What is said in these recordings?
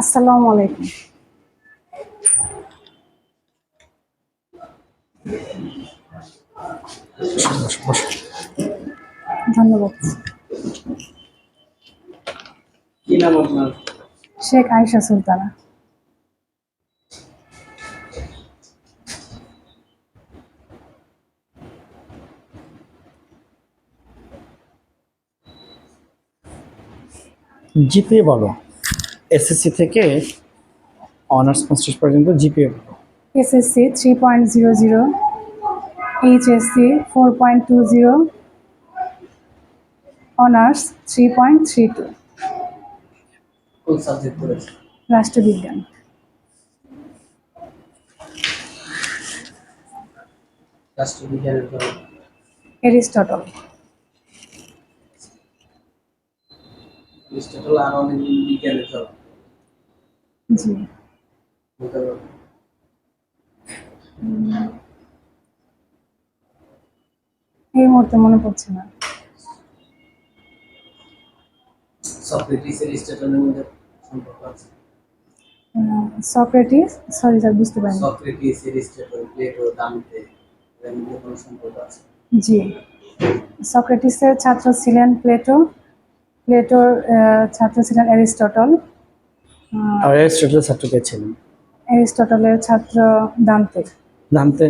আসসালামু আলাইকুম। ধন্যবাদ। কি নাম আপনার? শেখ আয়েশা সুলতানা। জিপিএ বলো। এসএসসি থেকে অনার্স মাস্টার্স পর্যন্ত GPA SSC three point zero zero HSC four point two zero honours three point three two রাষ্ট্রবিজ্ঞান। রাষ্ট্রবিজ্ঞানের এরিস্টটল। এরিস্টটল আর অনেক বিজ্ঞানের জি। এই মুহূর্তে মনে পড়ছে না। সক্রেটিস এরিস্টটলের মধ্যে সম্পর্ক আছে? সক্রেটিস সরি স্যার বুঝতে পারিনি। সক্রেটিস এরিস্টটল প্লেটো দান্তে এদের মধ্যে কোনো সম্পর্ক আছে? জি। সক্রেটিসের ছাত্র ছিলেন প্লেটো প্লেটোর ছাত্র ছিলেন অ্যারিস্টটল আর এরিস্টটল ছাত্র কে ছিলেন? অ্যারিস্টটলের ছাত্র দান্তে। জানতে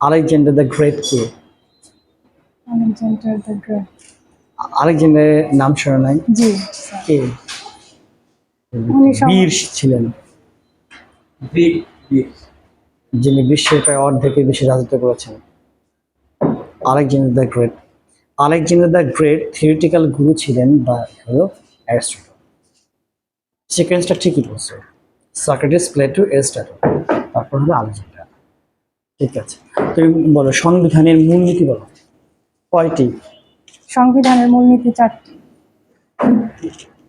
Alexander the great K? Alexander the great. আলেকজান্ডারের নাম শোনা নাই? জি কে? বীর ছিলেন। যিনি বিশ্বের প্রায় অর্ধেকের বেশি রাজত্ব করেছেন। Alexander the great. Alexander the great theoretical গুরু ছিলেন বা হলো অ্যারিস্টটল। সিকোয়েন্সটা ঠিকই বলছে। সক্রেটিস প্লেটো এরিস্টটল তারপর হলো আলেকজান্ডার। ঠিক আছে। তুমি বলো সংবিধানের মূলনীতি বলো। কয়টি? সংবিধানের মূলনীতি চারটি।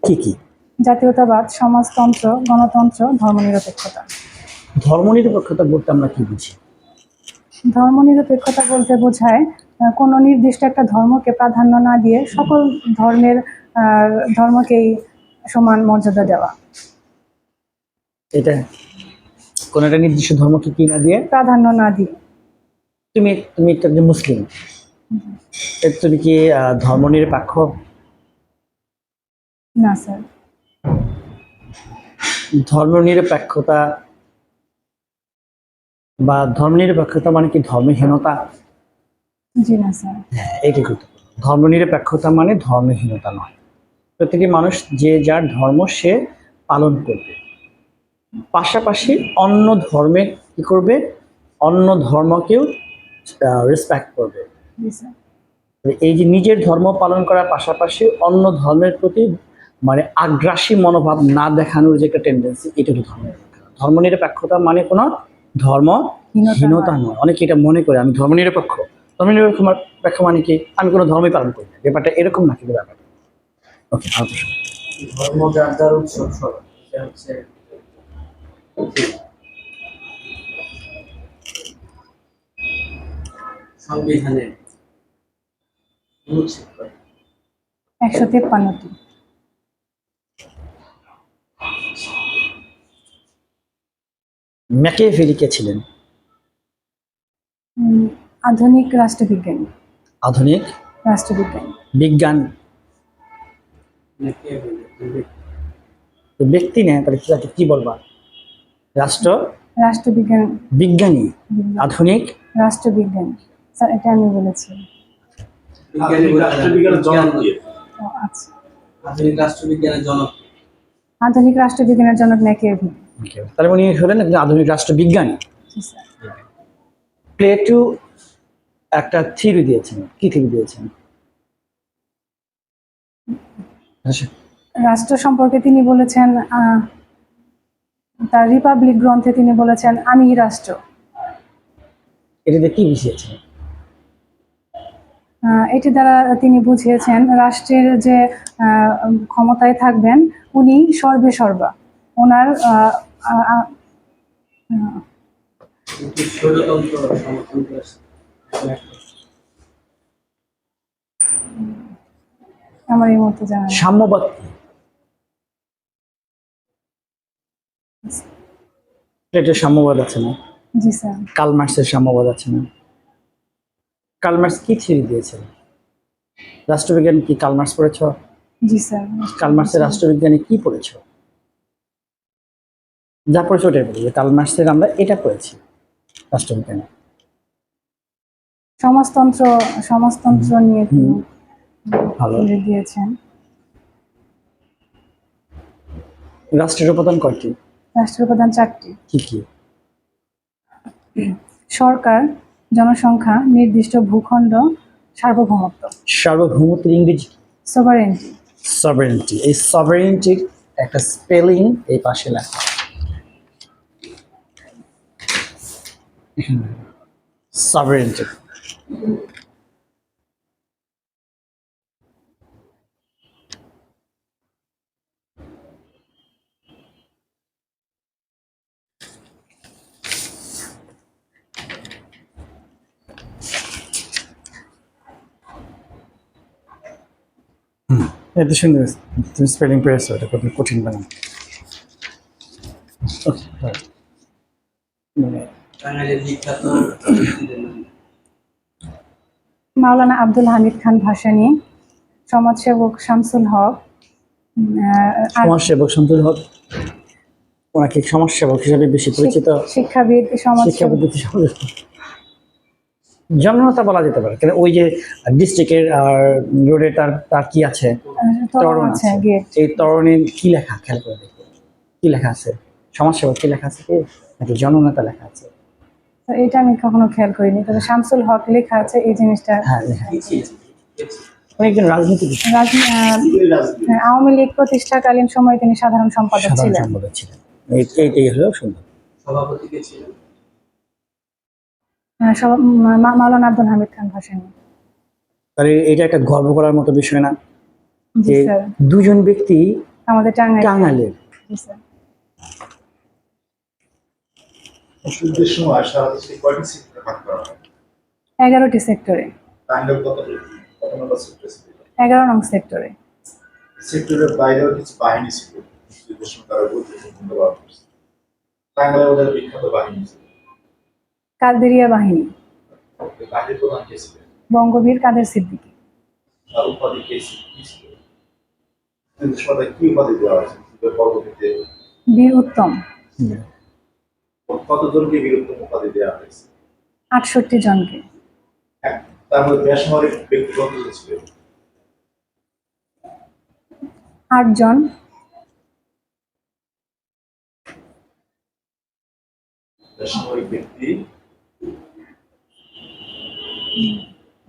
কি কি? জাতীয়তাবাদ সমাজতন্ত্র গণতন্ত্র ধর্মনিরপেক্ষতা। ধর্মনিরপেক্ষতা বলতে আমরা কি বুঝি? ধর্মনিরপেক্ষতা বলতে বোঝায় কোনো নির্দিষ্ট একটা ধর্মকে প্রাধান্য না দিয়ে সকল ধর্মের ধর্মকেই সমান মর্যাদা দেওয়া। এটা? কোনো একটা নির্দিষ্ট ধর্মকে কি না দিয়ে? প্রাধান্য না দিয়ে। তুমি তুমি একটা মুসলিম তুমি কি আহ, ধর্মনিরপেক্ষ? না স্যার। ধর্ম নিরপেক্ষতা বা ধর্ম নিরপেক্ষতা মানে কি ধর্মহীনতা? জি না স্যার। হ্যাঁ এটি গুরুত্বপূর্ণ। ধর্মনিরপেক্ষতা মানে ধর্মহীনতা নয়। প্রত্যেকটি মানুষ যে যার ধর্ম সে পালন করবে। পাশাপাশি অন্য ধর্মে কি করবে? অন্য ধর্মকেও রেসপেক্ট করবে। এই যে নিজের ধর্ম পালন করার পাশাপাশি অন্য ধর্মের প্রতি মানে আগ্রাসী মনোভাব না দেখানোর যে একটা টেন্ডেন্সি এটা হলো ধর্মনিরপেক্ষতা। ধর্মনিরপেক্ষতা মানে কোনো ধর্ম হীনতা হীনতা নয়। নয়। অনেকে এটা মনে করে আমি ধর্মনিরপেক্ষ। ধর্মনিরপেক্ষ মানে কি? আমি কোনো ধর্মই পালন করি না। ব্যাপারটা এরকম না কিন্তু ব্যাপার? ওকে প্রশ্ন। ধর্ম যার যার উৎসব হচ্ছে সংবিধানে একশো তেপ্পান্নটি। ম্যাকিয়াভেলি কে ছিলেন আধুনিক রাষ্ট্রবিজ্ঞান। আধুনিক রাষ্ট্রবিজ্ঞান। বিজ্ঞান। নাকি ব্যক্তি নেয় তাহলে কি তাকে কি বলবা? রাষ্ট্র? রাষ্ট্রবিজ্ঞান। বিজ্ঞানী। আধুনিক? রাষ্ট্রবিজ্ঞান। স্যার এটা আমি বলেছি। আচ্ছা। আধুনিক রাষ্ট্রবিজ্ঞানের জনক? আধুনিক রাষ্ট্রবিজ্ঞানের জনক ম্যাকিয়াভেলি Okay, তাহলে উনি হলেন আধুনিক রাষ্ট্রবিজ্ঞানী। প্লেটু একটা থিরি দিয়েছেন কি থিওরি দিয়েছেন? আচ্ছা, রাষ্ট্র সম্পর্কে তিনি বলেছেন আহ, তার রিপাবলিক গ্রন্থে তিনি বলেছেন আমি রাষ্ট্র। এটাতে কি বুঝিয়েছেন আহ, এটি দ্বারা তিনি বুঝিয়েছেন রাষ্ট্রের যে আহ, ক্ষমতায় থাকবেন উনি সর্বে সর্বা। ওনার সমর্থন আমার এই মুহূর্তে জানা সাম্যবাদ কি? প্লেটের সাম্যবাদ আছে না? জি স্যার। কালমার্সের সাম্যবাদ আছে না? কালমার্স কি থিওরি দিয়েছেন রাষ্ট্রবিজ্ঞান কি কালমার্স পড়েছ? জি স্যার। কালমার্সের রাষ্ট্রবিজ্ঞানে কি পড়েছ? যা পড়েছো ওটাই বলি কালমার্সের আমরা এটা পড়েছি রাষ্ট্রবিজ্ঞানে। সমাজতন্ত্র সমাজতন্ত্র নিয়ে তিনি ভালো। দিয়েছেন। রাষ্ট্রের উপাদান কয়টি? রাষ্ট্রের প্রধান চারটি। কি কি? সরকার জনসংখ্যা নির্দিষ্ট ভূখণ্ড সার্বভৌমত্ব। সার্বভৌমত্বের ইংরেজি সোভারেন্টি সভারেন্টি এই সভারেন্টির একটা স্পেলিং এই পাশে লেখা। সভারেন্টি এত সুন্দর তুমি স্পেলিং পেরেছ এটা কত কঠিন বানান Okay, right. মানে টাঙ্গাইলের বিখ্যাত ব্যক্তিদের নাম। মাওলানা আব্দুল হামিদ খান ভাসানী সমাজসেবক শামসুল হক সমাজসেবক শামসুল হক ওনাকে সমাজসেবক হিসেবে বেশি পরিচিত শিক্ষাবিদ সমাজসেবক। জননেতা বলা যেতে পারে কেন ওই যে ডিস্ট্রিক্টের রোডে তার তার কি আছে? তরুণ তরণ আছে এই তরণের কি লেখা? খেয়াল করে দেখো। কি লেখা আছে? সমাজসেবক কি লেখা আছে কি? নাকি জননেতা লেখা আছে? তো এটা আমি কখনো খেয়াল করিনি। তবে শামসুল হক লেখা আছে এই জিনিসটা। হ্যাঁ লেখা কি আছে। ছিল? কে ছিল? উনি একজন রাজনীতিবিদ। রাজ- আহ, হ্যাঁ, আওয়ামী লীগ প্রতিষ্ঠাকালীন সময়ে তিনি সাধারণ সম্পাদক ছিলেন। সম্পাদক হলো সুন্দর। সভাপতি মাওলানা আব্দুল হামিদ খান ভাসানী। তাহলে এটা একটা গর্ব করার মতো বিষয় না? যে দুজন ব্যক্তি আমাদের টাঙ্গাইল। টাঙ্গাইলের। জি সময় সারা দেশে কয়টি সেক্টরে ভাগ করা হয়? এগারোটি সেক্টরে। টাঙ্গাইল কত কত নম্বর সেক্টর এগারো নং সেক্টরে। সেক্টরের বাইরেও কিছু বাহিনী ছিল। মুক্তিযুদ্ধের সময় তারা গুরুত্বপূর্ণ ভূমিকা করছে টাঙ্গাইলে ওদের বিখ্যাত বাহিনী ছিল। কালদেরিয়া বাহিনী। বাহিনীর প্রধান কে ছিলেন বঙ্গবীর কাদের সিদ্দিকী। তার উপাধি কে ছিল? কি সময় কি উপাধি দেওয়া হয়েছে বীর উত্তম। কতজনকে বীরত্ব উপাধি দেওয়া হয়েছে? আটষট্টি জনকে। এক তারপরে বেসামরিক ব্যক্তি কতজন ছিল? আটজন বেসামরিক ব্যক্তি?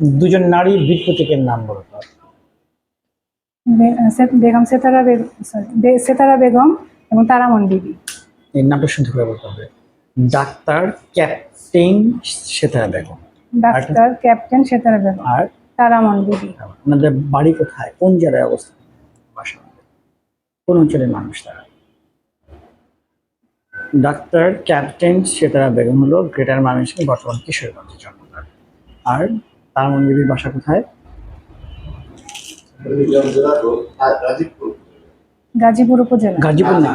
দুজন নারী বিপ্লবীকের নাম বলতো বেগম সেতারা বেগম বে- সেতারা বেগম এবং তারামন বিবি। এই নামটা শুনতে করে বলতে হবে। Doctor captain Setara Begum. Doctor captain Setara Begum. আর তারামন বিবি ওনাদের বাড়ি কোথায়? কোন জেলায় অবস্থান বাসা কোন অঞ্চলের মানুষ তারা? ডাক্তার ক্যাপ্টেন সেতারা বেগম হলো গ্রেটার মানুষকে বর্তমান কিশোরগঞ্জে জন্ম আর তার মন্দিরের বাসা কোথায়? গাজীপুর উপজেলা। গাজীপুর না।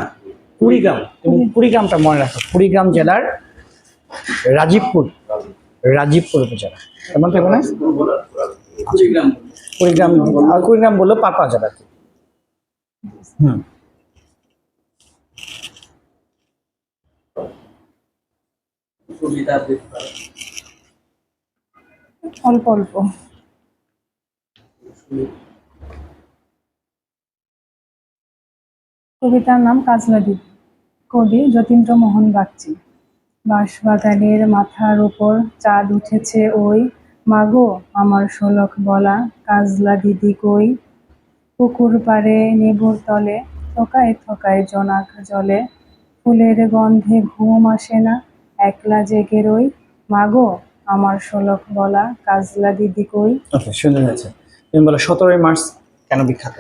কুড়িগ্রাম। তুমি কুড়িগ্রামটা মনে রাখো কুড়িগ্রাম জেলার রাজীবপুর রাজীবপুর উপজেলা। তেমন থাকবে না। কুড়িগ্রাম। কুড়িগ্রাম আর কুড়িগ্রাম বলল পাপা জেলা। হুম। অল্প অল্প। কবিতার নাম কাজলা দ্বীপ। কবি যতীন্দ্র মোহন বাগচি। বাঁশবাগানের মাথার ওপর চাঁদ উঠেছে ওই, মাগো, আমার শোলক বলা কাজলা দিদি কই? পুকুর পাড়ে নেবুর তলে, থকায় থকায় জোনাক জলে। ফুলের গন্ধে ঘুম আসে না, একলা জেগে রই, মাগো, আমার শোলক বলা কাজলা দিদি কই? সুন্দর হয়েছে তুমি বলো, সতেরোই মার্চ কেন বিখ্যাত?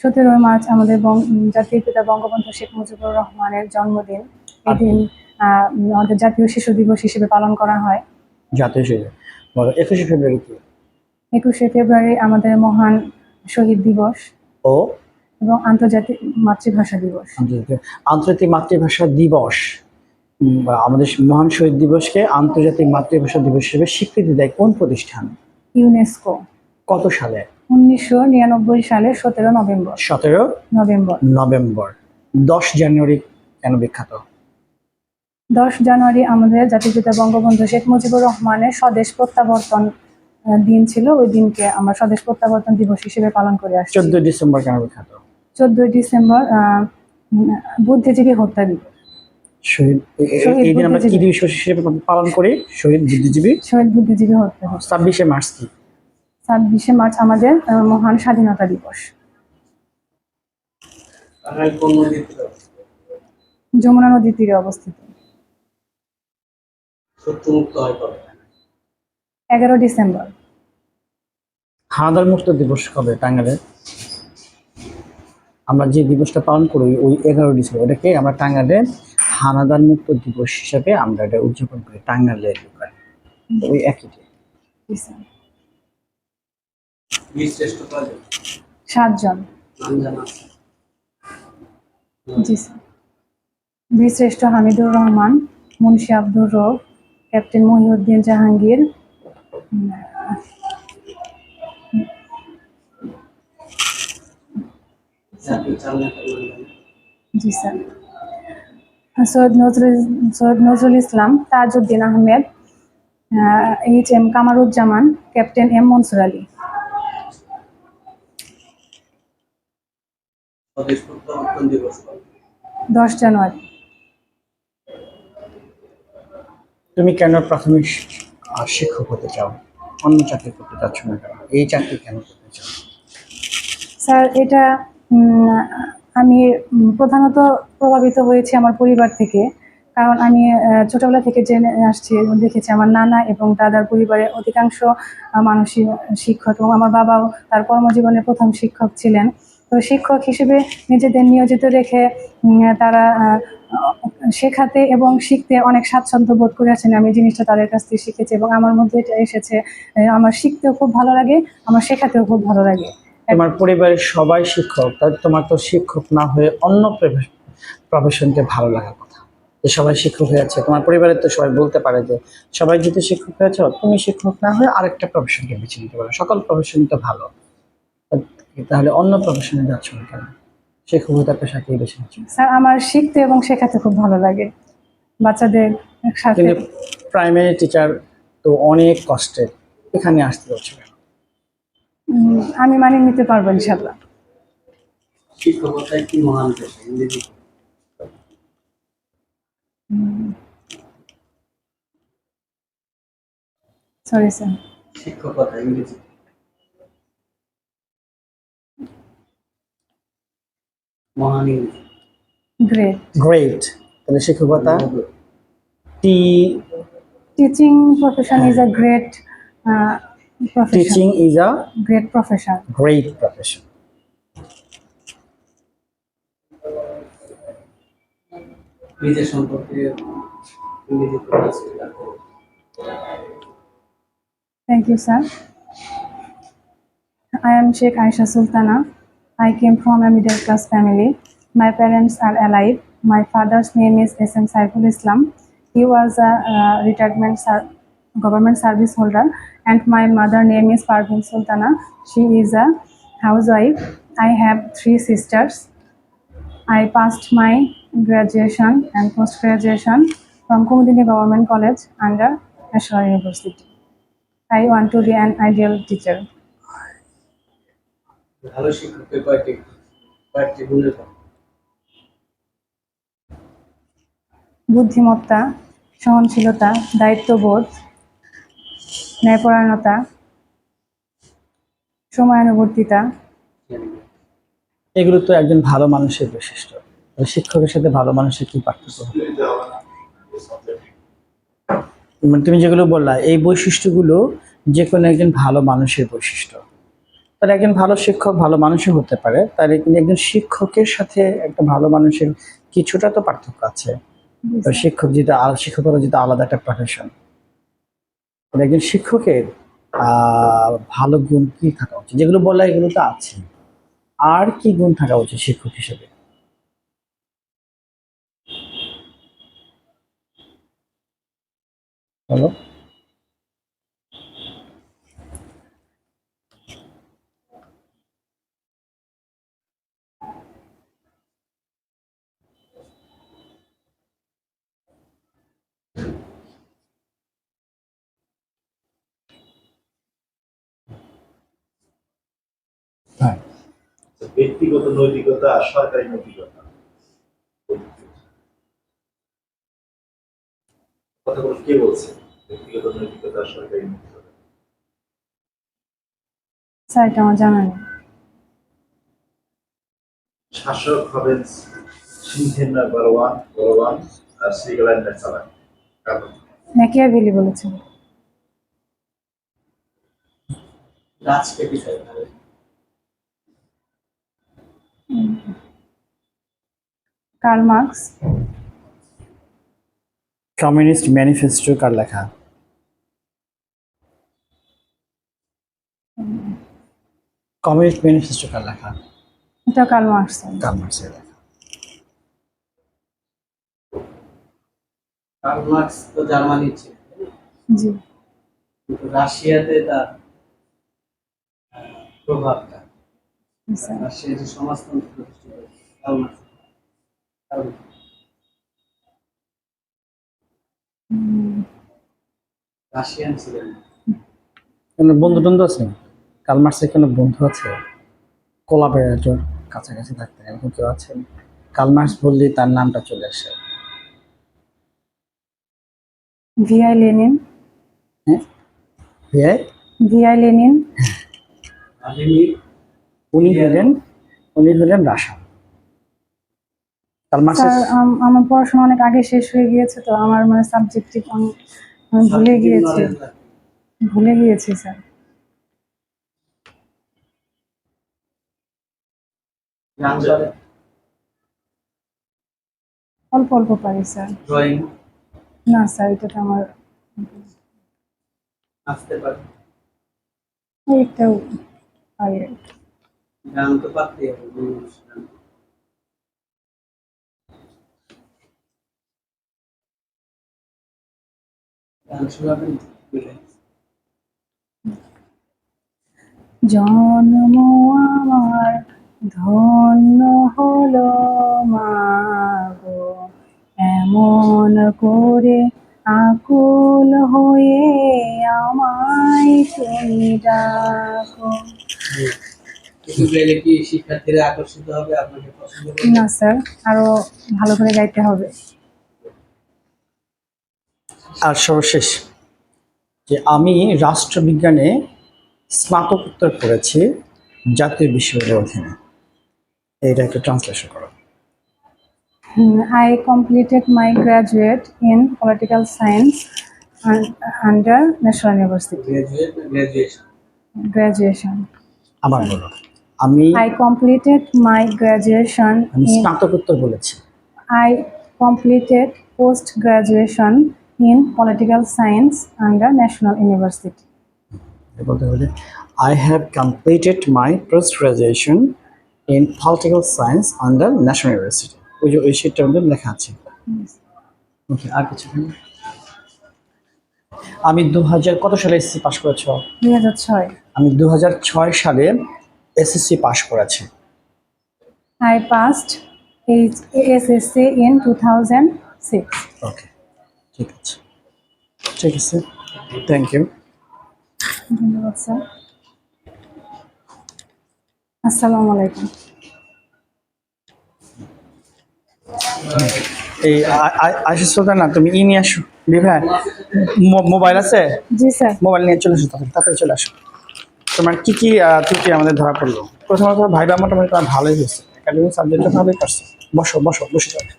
সতেরোই মার্চ আমাদের জাতির পিতা বঙ্গবন্ধু শেখ মুজিবুর রহমানের জন্মদিন। এদিন আহ, আমাদের জাতীয় শিশু দিবস হিসেবে পালন করা হয়। জাতীয় শিশু একুশে ফেব্রুয়ারি কি? একুশে ফেব্রুয়ারি আমাদের মহান শহীদ দিবস ও? এবং আন্তর্জাতিক মাতৃভাষা দিবস। আন্তর্জাতিক মাতৃভাষা দিবস। আমাদের মহান শহীদ দিবসকে আন্তর্জাতিক মাতৃভাষা দিবস হিসেবে স্বীকৃতি দেয় কোন প্রতিষ্ঠান? ইউনেস্কো। কত সালে? উনিশশো নিরানব্বই সালের সতেরো নভেম্বর। সতেরো নভেম্বর। নভেম্বর। দশ জানুয়ারি কেন বিখ্যাত? দশ জানুয়ারি আমাদের জাতিপিতা বঙ্গবন্ধু শেখ মুজিবুর রহমানের স্বদেশ প্রত্যাবর্তন দিন ছিল। ওই দিনকে আমরা স্বদেশ প্রত্যাবর্তন দিবস হিসেবে পালন করে আসছি। চোদ্দই ডিসেম্বর কেন বিখ্যাত? চোদ্দই ডিসেম্বর বুদ্ধিজীবী হত্যা দিবস। শহীদ এই দিন আমরা কি। দিবস হিসেবে পালন করি। শহীদ বুদ্ধিজীবী। শহীদ বুদ্ধিজীবী হত্যা ছাব্বিশে মার্চ কি? ছাব্বিশে মার্চ আমাদের মহান স্বাধীনতা দিবস? যমুনা নদীর তীরে অবস্থিত। এগারো ডিসেম্বর। হানাদার মুক্ত দিবস কবে টাঙ্গাইলে? আমরা যে দিবসটা পালন করি ওই এগারো ডিসেম্বর। এটাকে আমরা টাঙ্গাইলে হানাদার মুক্ত দিবস হিসাবে আমরা এটা উদযাপন করি টাঙ্গাইলে এলাকায়। ওই একই। শ্রেষ্ঠ কয়জন সাতজন। জি স্যার। বীরশ্রেষ্ঠ হামিদুর রহমান মুন্সি আব্দুর রব ক্যাপ্টেন মহিউদ্দিন জাহাঙ্গীর জি sir. Syed Nazrul Syed Nazrul Islam Tajuddin Ahmed H M Kamaruzzaman captain M Mansur Ali স্বদেশ প্রত্যাবর্তন দিবস কবে দশ জানুয়ারি। তুমি কেন প্রাথমিক শিক্ষক হতে চাও? অন্য চাকরি করতে চাচ্ছ না কেন? এই চাকরি কেন করতে চাও? স্যার এটা উম, আমি প্রধানত প্রভাবিত হয়েছি আমার পরিবার থেকে। কারণ আমি আহ, ছোটবেলা থেকে জেনে আসছি এবং দেখেছি আমার নানা এবং দাদার পরিবারের অধিকাংশ মানুষই শিক্ষক এবং আমার বাবাও তার কর্মজীবনের প্রথম শিক্ষক ছিলেন। তো শিক্ষক হিসেবে নিজেদের নিয়োজিত রেখে তারা শেখাতে এবং শিখতে অনেক স্বাচ্ছন্দ্য বোধ করেছেন আমি জিনিসটা তাদের কাছ থেকে শিখেছি এবং আমার মধ্যে এটা এসেছে। আমার শিখতেও খুব ভালো লাগে, আমার শেখাতেও খুব ভালো লাগে। তোমার পরিবারের সবাই শিক্ষক, তাই তোমার তো শিক্ষক না হয়ে অন্য প্রফেশনকে ভালো লাগার কথা। যে সবাই শিক্ষক হয়ে হয়েছে তোমার পরিবারের তো সবাই বলতে পারে যে, সবাই যদি শিক্ষক হয়েছে তুমি শিক্ষক না হয়ে আরেকটা প্রফেশনকে বেছে নিতে পারো। সকল প্রফেশন তো ভালো। তাহলে অন্য প্রফেশনে যাচ্ছ না কেন? শিক্ষকতার পেশাকেই বেছে নিচ্ছ স্যার আমার শিখতে এবং শেখাতে খুব ভালো লাগে। বাচ্চাদের সাথে কিন্তু প্রাইমারি টিচার তো অনেক কষ্টের এখানে আসতে হচ্ছে আমি মানিয়ে নিতে পারব ইনশাল্লাহ শিক্ষকতা একটি মহান পেশা ইংরেজি? সরি স্যার শিক্ষকতা ইংরেজি। মহান ইংরেজি গ্রেট গ্রেট তাহলে শিক্ষকতা T teaching profession is a great profession teaching is a great profession great profession নিজের সম্পর্কে ইংরেজি প্রকাশ করে Thank you, sir. I am Sheikh Aisha Sultana. I came from a middle class family. My parents are alive. My father's name is S.M. Saiful Islam. He was a retirement ser- government service holder, and my mother name is Parvin Sultana. She is a housewife. I have three sisters. I passed my graduation and post graduation from Kumudini Government College under National University. I want to be an ideal teacher. ভালো শিক্ষকের কয়েকটি কয়েকটি গুণের কথা? বুদ্ধিমত্তা সহনশীলতা দায়িত্ববোধ ন্যায়পরায়ণতা সময়ানুবর্তিতা। এগুলো তো একজন ভালো মানুষের বৈশিষ্ট্য। শিক্ষকের সাথে ভালো মানুষের কি পার্থক্য মানে তুমি যেগুলো বললা এই বৈশিষ্ট্যগুলো যে কোনো একজন ভালো মানুষের বৈশিষ্ট্য। তাহলে একজন ভালো শিক্ষক ভালো মানুষও হতে পারে। কিন্তু একজন শিক্ষকের সাথে একটা ভালো মানুষের কিছুটা তো পার্থক্য আছে। তো শিক্ষক যেটা শিক্ষকতা যেটা আলাদা একটা প্রফেশন একজন শিক্ষকের আহ, ভালো গুণ কি থাকা উচিত? যেগুলো বললে এগুলো তো আছে। আর কি গুণ থাকা উচিত শিক্ষক হিসেবে? বলো। ব্যক্তিগত নৈতিকতা আর সরকারি নৈতিকতা। কথাগুলো কে বলছে? ব্যক্তিগত নৈতিকতা আর সরকারি নৈতিকতা। স্যার এটা আমার জানা নেই। শাসক হবেন সিংহের না বলবান বলবান আর শ্রীগলার না চালান ম্যাকিয়াভেলি বলেছেন? বিষয় ভাবে কার্ল মার্কস। কমিউনিস্ট ম্যানিফেস্টো কার লেখা? কমিউনিস্ট ম্যানিফেস্টো কার লেখা? এটা কার্ল মার্কস। স্যার কার মার্ক্সের লেখা। কার্ল মার্কস তো জার্মানির ছিল জি। রাশিয়াতে তার প্রভাবটা যে সমাজতন্ত্র প্রতিষ্ঠা করেছে। উম, রাশিয়ান ছিলেন। কোনো বন্ধু টন্ধু আছে? কাল মার্ক্সের কোনো বন্ধু আছে? কোলাবরেটর কাছাকাছি থাকতে এরকম কেউ আছেন? কাল মার্ক্স বললেই তার নামটা চলে আসে। VI Lenin. হ্যাঁ? ভিআই? লেনিন। ভ্লাদিমির উনি হলেন উনি হলেন রাশা আমার পড়াশোনা অনেক আগে শেষ হয়ে গিয়েছে তো আমার মানে সাবজেক্টিভ আমি ভুলে গিয়েছি। ভুলে গিয়েছি স্যার। অল্প অল্প পারি স্যার। না স্যার এটা তো আমার আসতে পারে। একটাও পারি আর কি। গান তো পারতে হবে অনুষ্ঠান। জন্ম আমার ধন্য হলো মাগো এমন করে আকুল হয়ে আমায় তুমি ডাকো। কি শিক্ষার্থীরা আকর্ষিত হবে আপনাকে পছন্দ করবে না স্যার আরও ভালো করে গাইতে হবে। আর সর্বশেষ যে আমি রাষ্ট্রবিজ্ঞানে স্নাতকোত্তর করেছি জাতীয় বিশ্ববিদ্যালয়ের অধীনে। এইটা একটু ট্রান্সলেশন করো। I completed my graduate in political science un- under National University graduate না গ্রাজুয়েশন graduation. আবার বলো। আমি আই কমপ্লিটেড মাই graduation আমি স্নাতকোত্তর বলেছি। I completed post graduation in political science under National University বলতে হবে I have completed my post graduation in political science under National University ওই যে ওই শিটটার মধ্যে লেখা আছে। ওকে আর কিছু নেই? আমি দু হাজার কত সালে এসএসসি পাশ করেছ? দুই হাজার ছয়। আমি দু হাজার ছয় সালে এসএসসি পাশ করেছি। I passed SSC in 2006. Okay ঠিক আছে। ঠিক আছে থ্যাংক ইউ ধন্যবাদ স্যার আসসালামু আলাইকুম। এই আশিস সুলতান না তুমি ই নিয়ে আসো। বিভা মোবাইল আছে? জি স্যার মোবাইল নিয়ে চলে আসো তাড়াতাড়ি চলে আসো। তোমার কি কি ত্রুটি আমাদের ধরা পড়ল? প্রথমত ভাইবা মোটামুটি তোমার ভালোই হয়েছে। একাডেমিক সাবজেক্টটা ভালোই পারছ। বসো বসো বসে দরকার।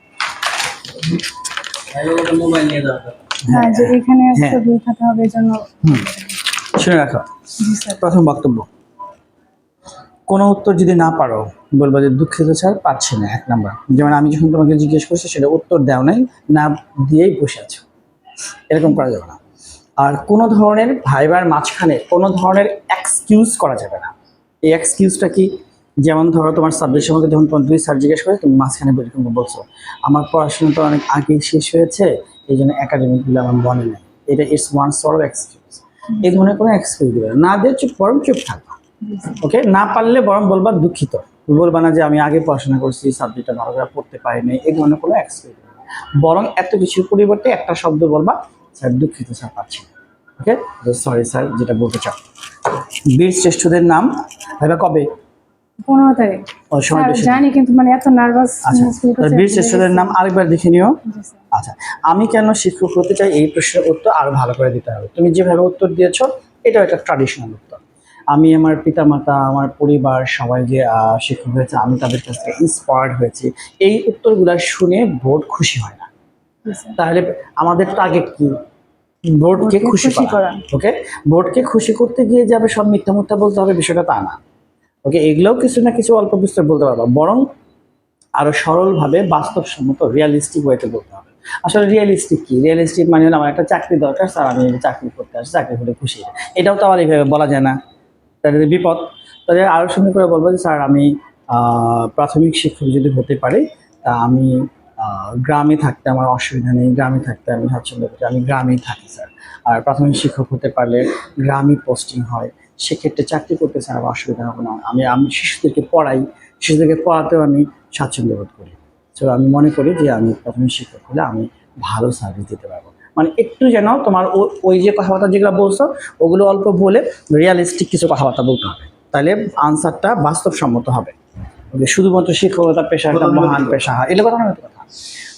হ্যাঁ যে এখানে হ্যাঁ। ছবি উঠাতে হবে জন্য। শুনে রাখো। প্রথম বক্তব্য। কোনো উত্তর যদি না পারো বলব যে দুঃখিত স্যার পাচ্ছি না এক নাম্বার। যেমন আমি যখন তোমাকে জিজ্ঞেস করছি সেটা উত্তর দেও নাই না দিয়েই বসে আছো। এরকম করা যাবে না। আর কোনো ধরনের ভাইবার মাঝখানে কোনো ধরনের এক্সকিউজ করা যাবে না। এই এক্সকিউজটা কি? যেমন ধরো তোমার সাবজেক্টের মধ্যে যখন তোমার দুই স্যার জিজ্ঞেস করে তুমি মাঝখানে এরকম বলছো আমার পড়াশোনা তো অনেক আগেই শেষ হয়েছে এই জন্য একাডেমিকগুলো আমার মনে নেই। এটা it's one sort of excuse এই ধরনের কোনো এক্সকিউজ দেবে না। না দিয়ে চুপ বরং চুপ থাকবা। ওকে না পারলে বরং বলবা দুঃখিত। বলবা না যে আমি আগে পড়াশোনা করছি সাবজেক্টটা ভালো করে পড়তে পারিনি। এই ধরনের কোনো এক্সকিউজ বরং এত কিছুর পরিবর্তে একটা শব্দ বলবা স্যার দুঃখিত স্যার পাচ্ছি ওকে সরি স্যার যেটা বলতে চাও। বীর শ্রেষ্ঠদের নাম ভাইবা কবে? পনেরো তারিখ। ও সময় বেশি। জানি কিন্তু মানে এত নার্ভাস আচ্ছা বীর শ্রেষ্ঠদের নাম আরেকবার দেখে নিও। আচ্ছা আমি কেন শিক্ষক হতে চাই? এই প্রশ্নের উত্তর আরও ভালো করে দিতে হবে। তুমি যেভাবে উত্তর দিয়েছ এটাও একটা ট্রাডিশনাল উত্তর। আমি আমার পিতামাতা আমার পরিবার সবাই যে শিক্ষক হয়েছে আমি তাদের কাছ থেকে ইন্সপায়ার্ড হয়েছি। এই উত্তরগুলো শুনে বোর্ড খুশি হয় না। তাহলে আমাদের টার্গেট কি? বোর্ডকে খুশি করা। ওকে বোর্ডকে খুশি করতে গিয়ে যাবে সব মিথ্যা মুথ্যা বলতে হবে বিষয়টা তা না। ওকে এগুলোও কিছু না কিছু অল্প বিস্তর বলতে পারবা। বরং আরও সরলভাবে বাস্তবসম্মত রিয়ালিস্টিক ওয়েতে বলতে হবে। আসলে রিয়েলিস্টিক কি? রিয়েলিস্টিক মানে হলো আমার একটা চাকরি দরকার স্যার আমি চাকরি করতে আসছি চাকরি করে খুশি এটাও তো আবার এইভাবে বলা যায় না। তাদের বিপদ। তাহলে আরও সুন্দর করে বলব যে স্যার আমি প্রাথমিক শিক্ষক যদি হতে পারি তা আমি গ্রামে থাকতে আমার অসুবিধা নেই গ্রামে থাকতে আমি স্বাচ্ছন্দ্য করি আমি গ্রামেই থাকি স্যার। আর প্রাথমিক শিক্ষক হতে পারলে গ্রামে পোস্টিং হয় সেক্ষেত্রে চাকরি করতে স্যার আমার অসুবিধা হবে না। আমি আমি শিশুদেরকে পড়াই শিশুদেরকে পড়াতেও আমি স্বাচ্ছন্দ্য বোধ করি। তো আমি মনে করি যে আমি প্রাথমিক শিক্ষক হলে আমি ভালো সার্ভিস দিতে পারব। মানে একটু যেন তোমার ওই যে কথাবার্তা যেগুলো বলছো ওগুলো অল্প বলে রিয়ালিস্টিক কিছু কথাবার্তা বলতে হবে। তাহলে আনসারটা বাস্তবসম্মত হবে। শুধুমাত্র শিক্ষকতা পেশা একটা মহান পেশা হয় এগুলো কথা।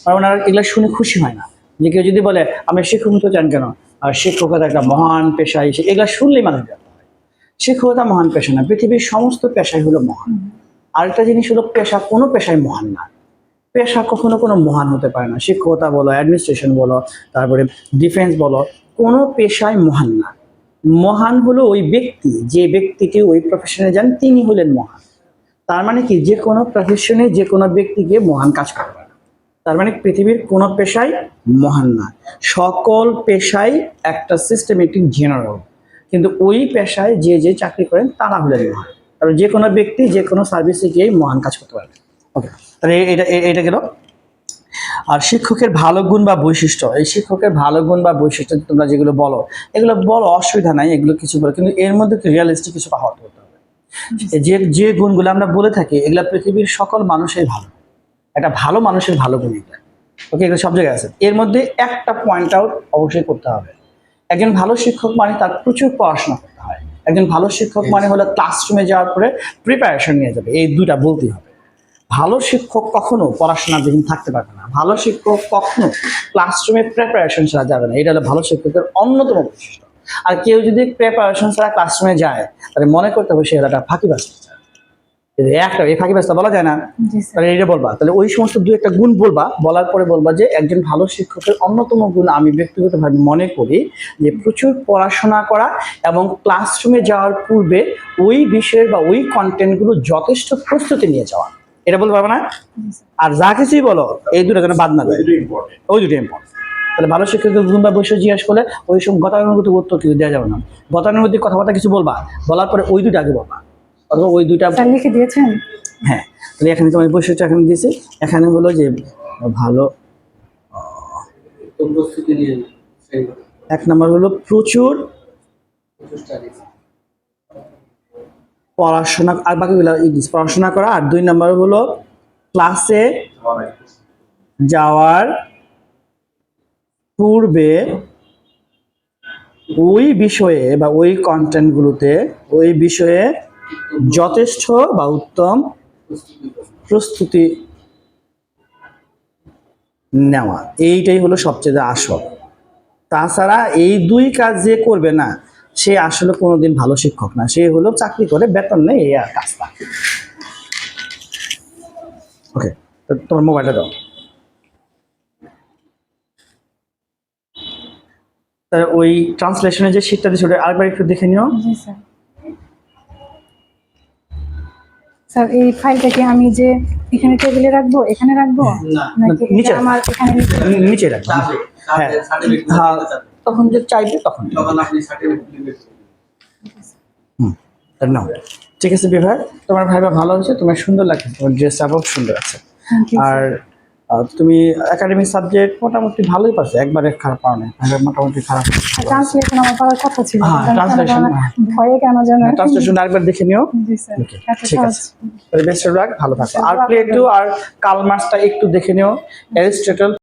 কারণ ওনারা এগুলো শুনে খুশি হয় না। যে কেউ যদি বলে আমি শিক্ষক হতে চান কেন? আর শিক্ষকতা একটা মহান পেশা এসে, এগুলো শুনলেই মানুষ ব্যর্থ হয়। শিক্ষকতা মহান পেশা না, পৃথিবীর সমস্ত পেশাই হলো মহান। আরেকটা জিনিস হলো, পেশা কোনো পেশায় মহান না। পেশা কখনো কোনো মহান হতে পারে না। শিক্ষকতা বলো অ্যাডমিনিস্ট্রেশন বলো, তারপরে ডিফেন্স বলো, কোনো পেশায় মহান না। মহান হলো ওই ব্যক্তি, যে ব্যক্তিটি ওই প্রফেশনে যান, তিনি হলেন মহান। তার মানে কি? যে কোনো প্রফেশনে যে কোনো ব্যক্তিকে মহান কাজ পারে তার মানে পৃথিবীর কোনো পেশাই মহান না। সকল পেশাই একটা সিস্টেমেটিক জেনারেল কিন্তু ওই পেশায় যে যে চাকরি করেন তারা হলেন মহান। কারণ যে কোনো ব্যক্তি যে কোনো সার্ভিসে গিয়েই মহান কাজ করতে পারবে। ওকে তাহলে এটা এটা গেল। আর শিক্ষকের ভালো গুণ বা বৈশিষ্ট্য এই শিক্ষকের ভালো গুণ বা বৈশিষ্ট্য তোমরা যেগুলো বলো এগুলো বলো অসুবিধা নাই এগুলো কিছু বলো কিন্তু এর মধ্যে রিয়ালিস্টিক কিছু কথা হতে হবে যে যে গুণগুলো আমরা বলে থাকি এগুলো পৃথিবীর সকল মানুষের ভালো। একটা ভালো মানুষের ভালো গুণ এটা ওকে এগুলো সব জায়গায় আছে। এর মধ্যে একটা পয়েন্ট আউট অবশ্যই করতে হবে। একজন ভালো শিক্ষক মানে তার প্রচুর পড়াশোনা করতে হয়। একজন ভালো শিক্ষক মানে হলো ক্লাসরুমে যাওয়ার পরে প্রিপারেশন নিয়ে যাবে। এই দুটা বলতেই হবে। ভালো শিক্ষক কখনো পড়াশোনাবিহীন থাকতে পারবে না। ভালো শিক্ষক কখনো ক্লাসরুমে প্রিপারেশন ছাড়া যাবে না। এটা হলো ভালো শিক্ষকের অন্যতম বৈশিষ্ট্য। আর কেউ যদি প্রিপারেশন ছাড়া ক্লাসরুমে যায় তাহলে মনে করতে হবে সে একটা ফাঁকিবাজ। যদি একটা এই ফাঁকিবাজটা বলা যায় না তাহলে এটা বলবা। তাহলে ওই সমস্ত দু একটা গুণ বলবা। বলার পরে বলবা যে একজন ভালো শিক্ষকের অন্যতম গুণ আমি ব্যক্তিগতভাবে মনে করি যে প্রচুর পড়াশোনা করা এবং ক্লাসরুমে যাওয়ার পূর্বে ওই বিষয়ের বা ওই কন্টেন্টগুলো যথেষ্ট প্রস্তুতি নিয়ে যাওয়া। এটা বলতে পারবে না? আর যা কিছুই বলো এই দুটো যেন বাদ না যায় ইম্পর্টেন্ট ওই দুটো ইম্পর্টেন্ট তাহলে ভালো শিক্ষকের গুণ বা বৈশিষ্ট্য জিজ্ঞেস করলে ওই সব গতানুগতিক উত্তর কিছু দেওয়া যাবে না। গতানুগতিক কথাবার্তা কিছু বলবা। বলার পরে ওই দুটো আগে বলবা। অথবা ওই দুইটা লিখে দিয়েছেন? হ্যাঁ তাহলে এখানে তোমার বৈশিষ্ট্য এখানে দিয়েছে। এখানে হলো যে ভালো এক নম্বর হলো প্রচুর প্রচুর পড়াশোনা আর বাকিগুলো ইংলিশ পড়াশোনা করা। আর দুই নম্বর হলো ক্লাসে যাওয়ার পূর্বে ওই বিষয়ে বা ওই কন্টেন্টগুলোতে ওই বিষয়ে যথেষ্ট বা উত্তম প্রস্তুতি নেওয়া। এইটাই হলো সবচেয়ে আসল। তাছাড়া এই দুই কাজ যে করবে না, সে আসলে কোনোদিন ভালো শিক্ষক না। সে হলো চাকরি করে, বেতন নেই এই আর কাজটা। ওকে তোমার মোবাইলটা দাও। ওই ট্রান্সলেশনের যে শীটটা দিচ্ছে ওটা আরেকবার একটু দেখে নিও। জি, স্যার। স্যার এই ফাইলটা কি আমি যে এখানে টেবিলে রাখব এখানে রাখব? নিচে আমার এখানে নিচে নিচে হ্যাঁ। হ্যাঁ। তখন যে চাইবে তখন দিবে। তখন আপনি সার্টিফিকেট দিবেন হুম। নাও। ঠিক আছে বিভাগ। তোমার ভাইবা ভালো হয়েছে তোমার সুন্দর লাগছে তোমার ড্রেসটা খুব সুন্দর আছে। আর তুমি একাডেমিক সাবজেক্ট মোটামুটি ভালোই পারছ একবারে খারাপ পাও না মোটামুটি খারাপ ট্রান্সলেশন আমার পাওয়ার কথা ছিল হ্যাঁ, কেন translation, হ্যাঁ। ভয়ে কেন জানো? ট্রান্সলেশন আরেকবার দেখে নিও। ঠিক আছে। বেস্ট অফ লাক ভালো থাকো। আর প্লে টু আর কালমার্সটা একটু দেখে নিও। অ্যারিস্টটল